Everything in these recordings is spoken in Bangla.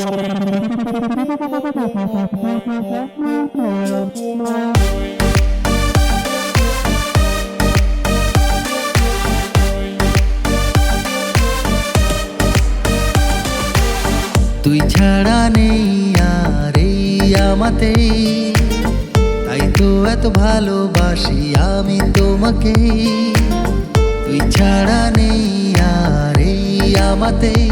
তুই ছাড়া নেই আর এই আমাতে, তাই তো এত ভালোবাসি আমি তোমাকে। তুই ছাড়া নেই আর এই আমাতে তাই তো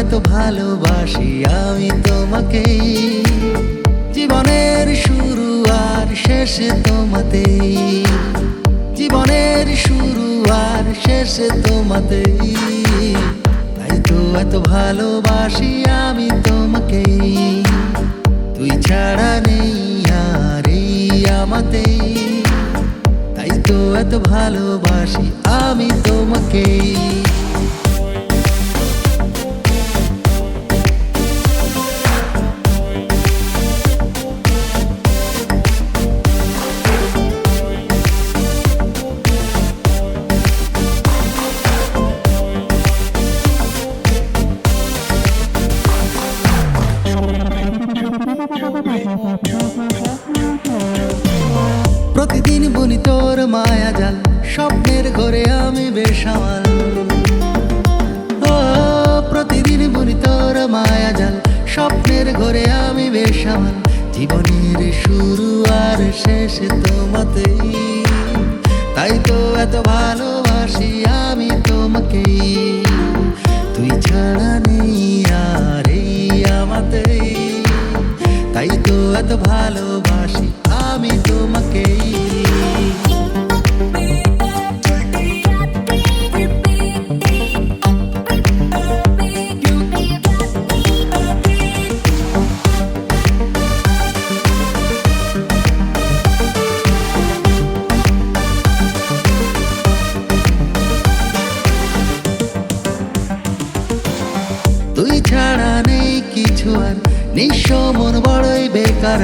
এত ভালোবাসি আমি তোমাকে জীবনের শুরু আর শেষে তোমাতে জীবনের শুরু আর শেষে তোমাতে তাই তো এত ভালোবাসি আমি তোমাকে তুই ছাড়া নেই আর আমাতে তাই তো এত ভালোবাসি আমি তোমাকে মায়া জাল, স্বপ্নের ঘরে আমি বেসামাল। ও, প্রতিদিন বলি তোর মায়া জাল, স্বপ্নের ঘরে আমি বেসামাল। জীবনের শুরু আর শেষ তোমাতে তাই তো এত ভালোবাসি আমি তোমাকে তুই ছাড়া নেই আর এই আমাতে তাই তো এত ভালোবাসি আমি তোমাকে ছাড়া নেই কিছু আর। নিঃস্ব মন বড়ই বেকার।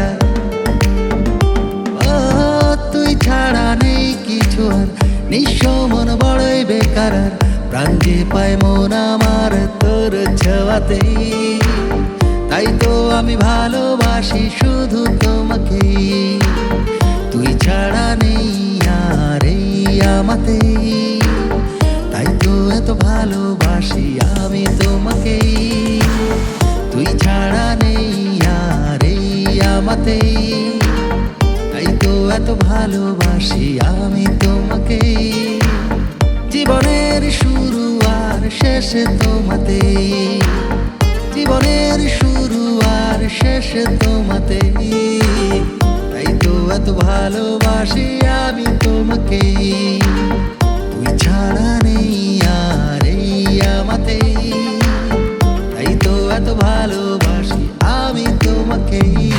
তুই ছাড়া নেই কিছু আর। নিঃস্ব মন বড়ই বেকার। প্রাণ যে পায় মন আমার তোর ছোঁয়াতে তাই তো আমি ভালোবাসি শুধু তোমাকে তুই ছাড়া নেই আর এই আমাতে। ভালোবাসি আমি তোমাকে। জীবনের শুরু আর শেষে তোমাতে। জীবনের শুরু আর শেষে তোমাতে। তাই তো এত ভালোবাসি আমি তোমাকে। তুই ছাড়া নেই আর এই আমাতে। তাই তো এত ভালোবাসি আমি তোমাকে।